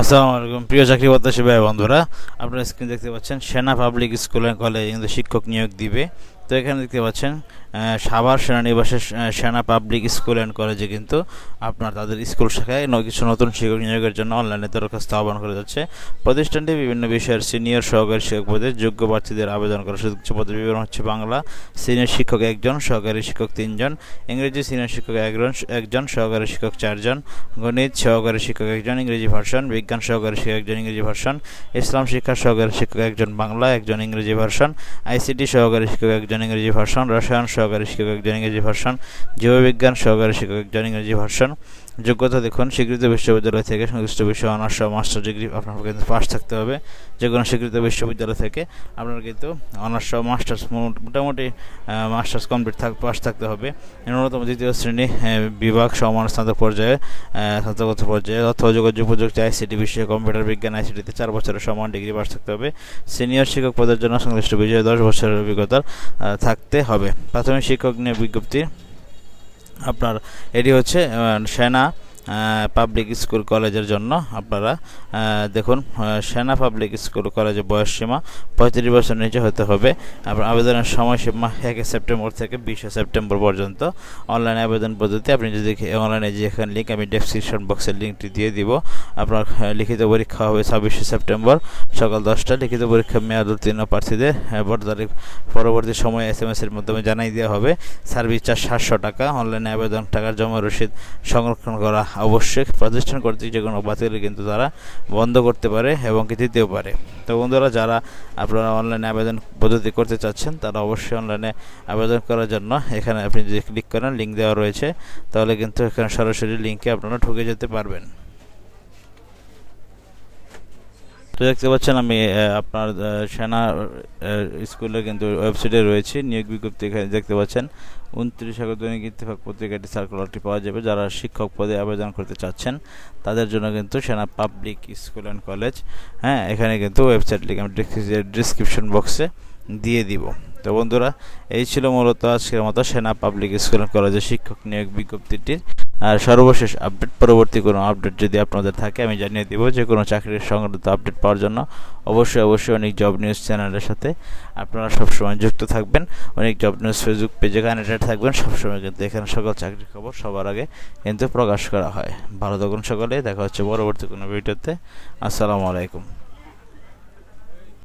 আসসালামু আলাইকুম। প্রিয় চাকরি প্রত্যাশী ভাই বন্ধুরা, আপনারা স্ক্রিন দেখতে পাচ্ছেন, সেনা পাবলিক স্কুল অ্যান্ড কলেজ কিন্তু শিক্ষক নিয়োগ দিবে। তো এখানে দেখতে পাচ্ছেন সাভার সেনানিবাসের সেনা পাবলিক স্কুল অ্যান্ড কলেজে কিন্তু আপনার তাদের স্কুল শাখায় কিছু নতুন শিক্ষক নিয়োগের জন্য অনলাইনে দরখাস্ত আহ্বান করে যাচ্ছে। প্রতিষ্ঠানটি বিভিন্ন বিষয়ের সিনিয়র সহকারী শিক্ষক পদে যোগ্য প্রার্থীদের আবেদন করার সুযোগ পদের বিবরণ হচ্ছে বাংলা। সিনিয়র শিক্ষক একজন, সহকারী শিক্ষক তিনজন, ইংরেজি সিনিয়র শিক্ষক একজন একজন, সহকারী শিক্ষক চারজন, গণিত সহকারী শিক্ষক একজন, ইংরেজি ভার্সন বিজ্ঞান সহকারী শিক্ষক একজন, ইংরেজি ভার্সন ইসলাম শিক্ষা সহকারী শিক্ষক একজন, বাংলা একজন, ইংরেজি ভার্সন আইসিটি সহকারী শিক্ষক একজন, ইংরেজি ভার্সন রসায়ন সহকারী শিক্ষক একজন ইংরেজি ভার্সন জীববিজ্ঞান সহকারী শিক্ষক একজন ইংরেজি ভার্সন যোগ্যতা দেখুন, স্বীকৃত বিশ্ববিদ্যালয় থেকে সংশ্লিষ্ট বিষয়ে অনার্স মাস্টার ডিগ্রি আপনার কিন্তু পাস থাকতে হবে। যে কোনো স্বীকৃত বিশ্ববিদ্যালয় থেকে আপনার কিন্তু অনার্স মাস্টার্স মোটামুটি মাস্টার্স কমপ্লিট থাক পাস থাকতে হবে। ন্যূনতম দ্বিতীয় শ্রেণি বিভাগ সমান স্নাতক পর্যায়ে স্নাতকোত্তর পর্যায়ে তথ্য যোগাযোগ প্রযুক্তি আইসিটি বিষয়ে কম্পিউটার বিজ্ঞান আইসিটিতে চার বছরের সমান ডিগ্রি পাস থাকতে হবে। সিনিয়র শিক্ষক পদের জন্য সংশ্লিষ্ট বিষয়ে দশ বছরের অভিজ্ঞতা থাকতে হবে। প্রাথমিক শিক্ষক নিয়ে বিজ্ঞপ্তি। আপনার এটি হচ্ছে সেনা পাবলিক স্কুল কলেজের জন্য আপনারা দেখুন সেনা পাবলিক স্কুল কলেজের বয়স সীমা পঁয়ত্রিশ বছর নিচে হতে হবে। আপনার আবেদনের সময়সীমা এক সেপ্টেম্বর থেকে বিশে সেপ্টেম্বর পর্যন্ত। অনলাইন আবেদন পদ্ধতি, আপনি যদি অনলাইনে যে এখানে লিঙ্ক আমি ডেসক্রিপশন বক্সের লিঙ্কটি দিয়ে দিব। আপনার লিখিত পরীক্ষা হবে ছাব্বিশে সেপ্টেম্বর সকাল দশটা। লিখিত পরীক্ষা মেয়াদ উত্তীর্ণ প্রার্থীদের তারিখ পরবর্তী সময়ে এস এম এস এর মাধ্যমে জানাই দেওয়া হবে। সার্ভিস চার্জ সাতশো টাকা। অনলাইনে আবেদন, টাকার জমা রসিদ সংরক্ষণ করা আবশ্যক প্রতিষ্ঠান কর্তৃক যে কোনো বাতিল কিন্তু তারা বন্ধ করতে পারে এবং কি দিতেও পারে। তো বন্ধুরা, যারা আপনারা অনলাইনে আবেদন পদ্ধতি করতে চাচ্ছেন, তারা অবশ্যই অনলাইনে আবেদন করার জন্য এখানে আপনি যদি ক্লিক করেন লিঙ্ক দেওয়া রয়েছে, তাহলে কিন্তু এখানে সরাসরি লিঙ্কে আপনারা ঢুকে যেতে পারবেন। তো দেখতে পাচ্ছেন আমি আপনার সেনা স্কুলে কিন্তু ওয়েবসাইটে রয়েছে, নিয়োগ বিজ্ঞপ্তি এখানে দেখতে পাচ্ছেন। উনত্রিশ আগস্ট দৈনিক ইত্তেফাক পত্রিকাটি সার্কুলারটি পাওয়া যাবে, যারা শিক্ষক পদে আবেদন করতে চাচ্ছেন, তাদের জন্য কিন্তু সেনা পাবলিক স্কুল অ্যান্ড কলেজ হ্যাঁ এখানে কিন্তু ওয়েবসাইট লিখে আমি ডিসক্রিপশন বক্সে দিয়ে দিব। তো বন্ধুরা, এই ছিল মূলত আজকের মতো সেনা পাবলিক স্কুল অ্যান্ড কলেজের শিক্ষক নিয়োগ বিজ্ঞপ্তিটির আর সর্বশেষ আপডেট পরবর্তী কোনো আপডেট যদি আপনাদের থাকে, আমি জানিয়ে দিব যে কোনো চাকরির সংক্রান্ত আপডেট পাওয়ার জন্য অবশ্যই অবশ্যই অনেক জব নিউজ চ্যানেলের সাথে আপনারা সবসময় যুক্ত থাকবেন। অনেক জব নিউজ ফেসবুক পেজে কানেক্টেড থাকবেন। সবসময় কিন্তু এখানে সকল চাকরির খবর সবার আগে কিন্তু প্রকাশ করা হয়। ভালো থাকুন সকলে, দেখা হচ্ছে পরবর্তী কোনো ভিডিওতে আসসালামু আলাইকুম।